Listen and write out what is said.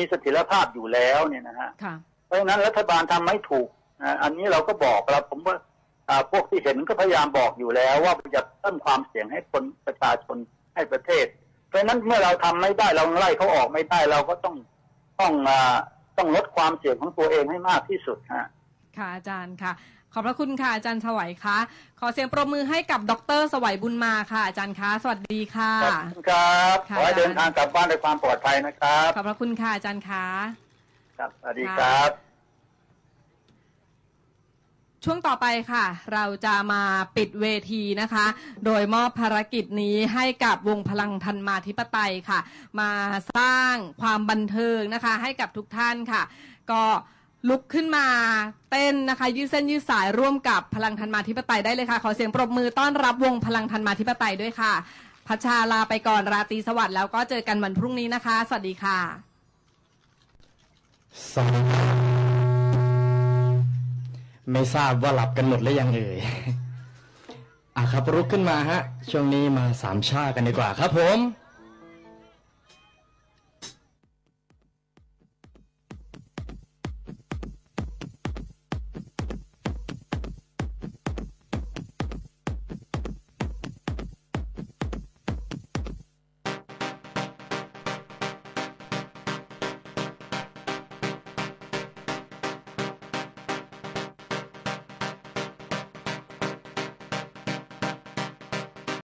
มีเสถียรภาพอยู่แล้วเนี่ยนะฮะค่ะเพราะฉะนั้นรัฐบาลทำไม่ถูกนะอันนี้เราก็บอกแล้วผมว่าอ่าพวกที่เห็นก็พยายามบอกอยู่แล้ว ว่าจะเพิ่มความเสี่ยงให้คนประชาชนให้ประเทศ เพราะฉะนั้นเมื่อเราทำไม่ได้เราไล่เขาออกไม่ได้เราก็ต้องต้องอ่าต้องลดความเสี่ยงของตัวเองให้มากที่สุดฮะ ค่ะอาจารย์ค่ะ ขอบพระคุณค่ะอาจารย์สวัยคะขอเสียงปรบมือให้กับดรสวัยบุญมาค่ะ อาจารย์คะสวัสดีค่ะขอบคุณครับค่ะขอให้เดินทางกลับบ้านด้วยความปลอดภัยนะครับขอบพระคุณค่ะอาจารย์คะครับสวัสดีครับ ช่วงต่อไปค่ะ เราจะมาปิดเวทีนะคะ โดยมอบภารกิจนี้ให้กับวงพลังธันมาธิปไตยค่ะ มาสร้างความบันเทิงนะคะ ให้กับทุกท่านค่ะ ก็ ลุกขึ้นมาเต้นนะคะ ยืดเส้นยืดสายร่วมกับพลังธันมาธิปไตยได้เลยค่ะ ขอเสียงปรบมือต้อนรับวงพลังธันมาธิปไตยด้วยค่ะ พัชชาลาไปก่อนราตรีสวัสดิ์แล้วก็เจอกันวันพรุ่งนี้นะคะ สวัสดีค่ะสไม่ทราบว่าหลับกันหมดหรือยังเอ่ยอะครับลุกขึ้นมาฮะ ช่วงนี้มาสามชากันดีกว่าครับผม